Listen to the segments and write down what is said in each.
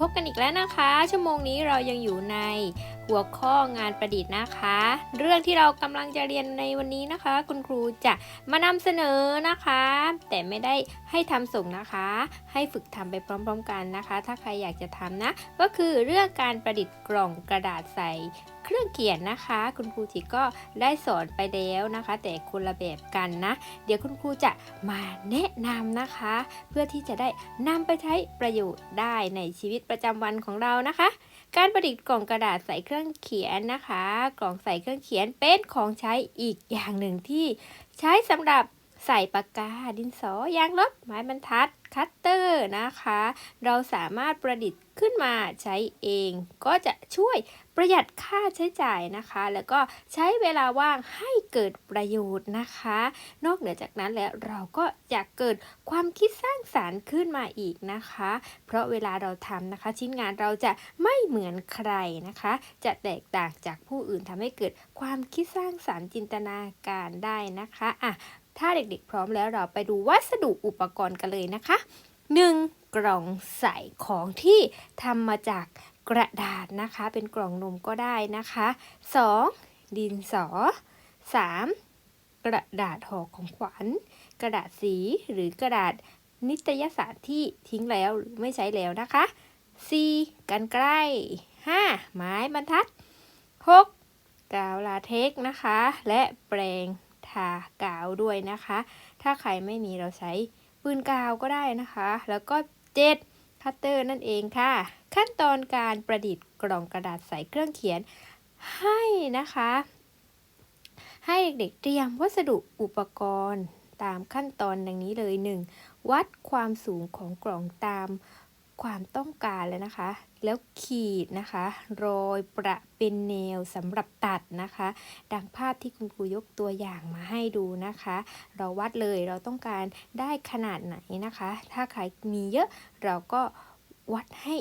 พบกันอีกแล้วนะคะ ชั่วโมงนี้เรายังอยู่ในหัวข้องานประดิษฐ์นะคะ เรื่องที่เรากำลังจะเรียนในวันนี้นะคะ คุณครูจะมานำเสนอนะคะ แต่ไม่ได้ให้ทำส่งนะคะ ให้ฝึกทำไปพร้อม ๆ กันนะคะ ถ้าใครอยากจะทำนะ ก็คือเรื่องการประดิษฐ์กล่องกระดาษใส่ เครื่องเขียนนะคะ คุณครูจิก็ได้สอนไปแล้วนะคะ แต่คนละแบบกันนะ เดี๋ยวคุณครูจะมาแนะนำนะคะ เพื่อที่จะได้นำไปใช้ประโยชน์ได้ในชีวิตประจำวันของเรานะคะ การประดิษฐ์กล่องกระดาษใส่เครื่องเขียนนะคะ กล่องใส่เครื่องเขียนเป็นของใช้อีกอย่างหนึ่งที่ใช้สำหรับ ใส่ปากกา ดินสอยางลบไม้บรรทัด คัตเตอร์นะคะ เราสามารถประดิษฐ์ขึ้นมาใช้เอง ก็จะช่วยประหยัดค่าใช้จ่ายนะคะ แล้วก็ใช้เวลาว่างให้เกิดประโยชน์นะคะ นอกเหนือจากนั้นแล้วเราก็จะเกิดความคิดสร้างสารรค์ขึ้นมาอีกนะคะ เพราะเวลาเราทำนะคะ ชิ้นงานเราจะไม่เหมือนใครนะคะ จะแตกต่างจากผู้อื่นทำให้เกิดความคิดสร้างสารรค์จินตนาการได้นะคะอะ ถ้าเด็กๆ พร้อมแล้วเราไปดูวัสดุอุปกรณ์กันเลยนะคะ 1. กล่องใส่ของที่ทำมาจากกระดาษนะคะ เป็นกล่องนมก็ได้นะคะ 2. ดินสอ 3. กระดาษห่อของขวัญ กระดาษสีหรือกระดาษนิตยสารที่ทิ้งแล้วหรือไม่ใช้แล้วนะคะ 4. กันไกล้ 5. ไม้บรรทัด 6. กาวลาเทกนะคะ และแปรง ทากาวด้วยนะคะ ถ้าใครไม่มีเราใช้ปืนกาวก็ได้นะคะ แล้วก็ 7. คัตเตอร์นั่นเองค่ะ ขั้นตอนการประดิษฐ์กล่องกระดาษใส่เครื่องเขียนให้นะคะ ให้เด็กๆเตรียมวัสดุอุปกรณ์ตามขั้นตอนดังนี้เลย 1. วัดความสูงของกล่องตาม ความต้องการเลยนะคะ แล้วขีดนะคะ โรยประเป็นแนวสำหรับตัดนะคะ ดังภาพที่คุณครูยกตัวอย่างมาให้ดูนะคะ เราวัดเลยเราต้องการได้ขนาดไหนนะคะ ถ้าใครมีเยอะเราก็วัดให้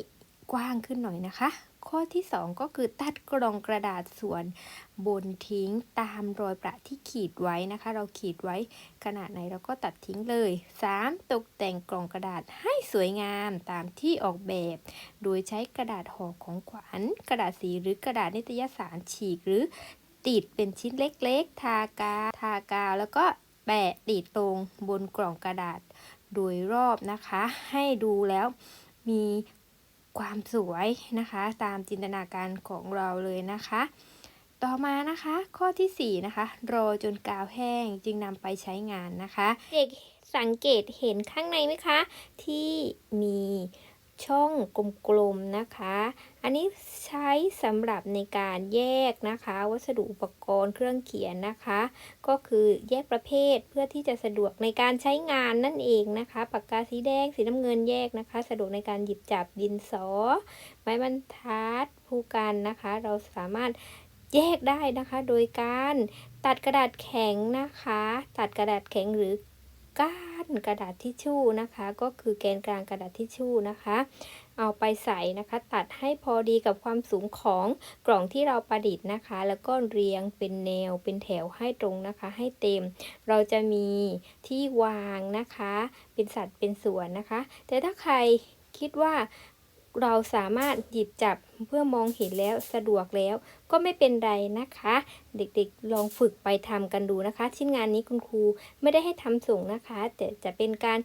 กว้างขึ้นหน่อยนะคะ ข้อที่ 2 ก็คือตัดกล่องกระดาษส่วนบนทิ้งตามรอยประที่ขีดไว้นะคะ เราขีดไว้ขนาดไหนเราก็ตัดทิ้งเลย 3. ตกแต่งกล่องกระดาษให้สวยงามตามที่ออกแบบ โดยใช้กระดาษห่อของขวัญกระดาษสีหรือกระดาษนิตยสารฉีกหรือติดเป็นชิ้นเล็กๆ ทากาวทากาวแล้วก็แปะติดตรงบนกล่องกระดาษโดยรอบนะคะ ให้ดูแล้วมี ความสวยนะคะ ตามจินตนาการของเราเลยนะคะ ต่อมานะคะ ข้อที่ 4 นะคะรอจนกาวแห้งจึงนำไปใช้งานนะคะ เด็กสังเกตเห็นข้างในไหมคะ ที่มี ช่องกลมๆนะคะ อันนี้ใช้สำหรับในการแยกนะคะ วัสดุอุปกรณ์เครื่องเขียนนะคะ ก็คือแยกประเภทเพื่อที่จะสะดวกในการใช้งานนั่นเองนะคะ ปากกาสีแดงสีน้ำเงินแยกนะคะ สะดวกในการหยิบจับดินสอ ไม้บรรทัดผู้กันนะคะ เราสามารถแยกได้นะคะ โดยการตัดกระดาษแข็งนะคะ ตัดกระดาษแข็งหรือก้า นกระดาษทิชชู่นะคะ ก็คือแกนกลางกระดาษทิชชู่นะคะ เอาไปใส่นะคะ ตัดให้พอดีกับความสูงของกล่องที่เราประดิษฐ์นะคะ แล้วก็เรียงเป็นแนวเป็นแถวให้ตรงนะคะ ให้เต็ม เราจะมีที่วางนะคะ เป็นสัดเป็นส่วนนะคะ แต่ถ้าใครคิดว่า เราสามารถหยิบจับเพื่อมองเห็นแล้วสะดวกแล้ว ก็ไม่เป็นไรนะคะ เด็กๆลองฝึกไปทำกันดูนะคะ ชิ้นงานนี้คุณครูไม่ได้ให้ทำส่งนะคะ แต่จะเป็นการ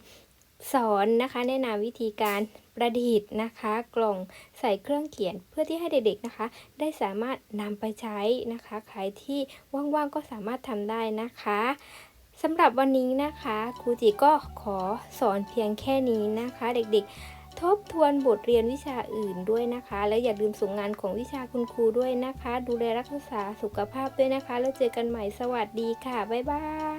สอนนะคะแนะนำวิธีการประดิษฐ์นะคะ กล่องใส่เครื่องเขียนเพื่อที่ให้เด็กๆนะคะ ได้สามารถนำไปใช้นะคะใครที่ว่างๆก็สามารถทำได้นะคะสำหรับวันนี้นะคะครูจิก็ขอสอนเพียงแค่นี้นะคะ เด็กๆ ทบทวนบทเรียนวิชาอื่นด้วยนะคะ แล้วอย่าลืมส่งงานของวิชาคุณครูด้วยนะคะ ดูแลรักษาสุขภาพด้วยนะคะ แล้วเจอกันใหม่สวัสดีค่ะ บ๊ายบาย